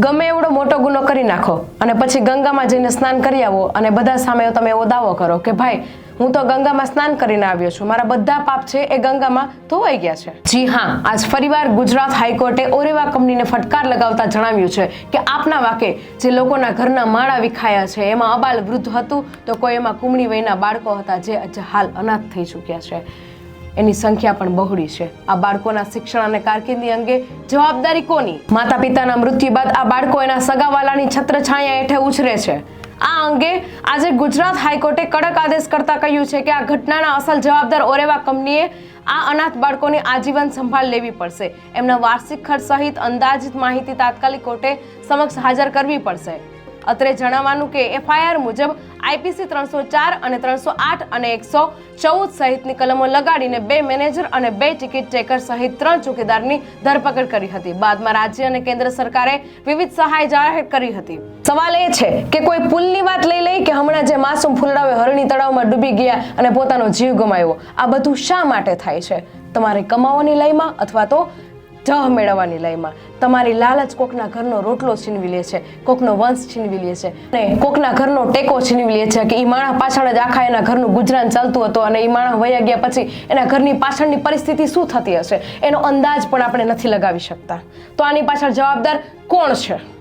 ગમે એવડો મોટો ગુનો કરી નાખો અને પછી ગંગામાં જઈને સ્નાન કરી આવો અને બધા સામે તમે એવો દાવો કરો કે ભાઈ, હું તો ગંગામાં સ્નાન કરીને આવ્યો છું. મારા બધા પાપ છે એ ગંગામાં ધોવાઈ ગયા છે. જી હા, આજ ફરીવાર ગુજરાત હાઈકોર્ટે ઓરેવા કંપનીને ફટકાર લગાવતા જણાવ્યું છે કે આપના વાકે જે લોકોના ઘરના માળા વિખાયા છે, એમાં અબાલ વૃદ્ધ હતું તો કોઈ એમાં કુમળી વયના બાળકો હતા જે હાલ અનાથ થઈ ચૂક્યા છે. એની સંખ્યા પણ બહોળી છે. આ બાળકોના શિક્ષણ અને કારકિર્દી અંગે જવાબદારી કોની? માતા પિતાના મૃત્યુ બાદ આ બાળકો એના સગાવાલાની છત્રછાયા હેઠે ઉછરે છે. આ અંગે આજે ગુજરાત હાઈકોર્ટે કડક આદેશ કરતા કહ્યું છે કે આ ઘટનાના અસલ જવાબદાર ઓરેવા કંપનીએ આ અનાથ બાળકોની આજીવન સંભાળ લેવી પડશે. એમના વાર્ષિક ખર્ચ સહિત અંદાજિત માહિતી તાત્કાલિક કોર્ટે સમક્ષ હાજર કરવી પડશે. અત્રે જણાવવાનું કે એફઆઈઆર મુજબ આઈપીસી ત્રણસો ચાર અને ત્રણસો આઠ અને એકસો ચૌદ સહિતની કલમો લગાડીને બે મેનેજર અને બે ટિકિટ ટેકર સહિત ત્રણ ચોકીદારની ધરપકડ કરી હતી. બાદમાં રાજ્ય અને કેન્દ્ર સરકારે વિવિધ સહાય જાહેર કરી હતી. સવાલ એ છે કે કોઈ પુલની વાત લઈ લઈ કે હમણાં જે માસૂમ ફૂલડાવે હરણી તળાવમાં ડૂબી ગયા અને પોતાનો જીવ ગુમાવ્યો? આ બધું શા માટે થાય છે? તમારે કમાવાની લયમાં અથવા તો જહ મેળવવાની લયમાં. તમારી લાલચ કોકના ઘરનો રોટલો છીનવી લે છે, કોકનો વંશ છીનવી લે છે, અને કોકના ઘરનો ટેકો છીનવી લે છે કે એ માણસ પાછળ જ આખા એના ઘરનું ગુજરાન ચાલતું હતું અને એ માણસ વયા ગયા પછી એના ઘરની પાછળની પરિસ્થિતિ શું થતી હશે? એનો અંદાજ પણ આપણે નથી લગાવી શકતા. તો આની પાછળ જવાબદાર કોણ છે?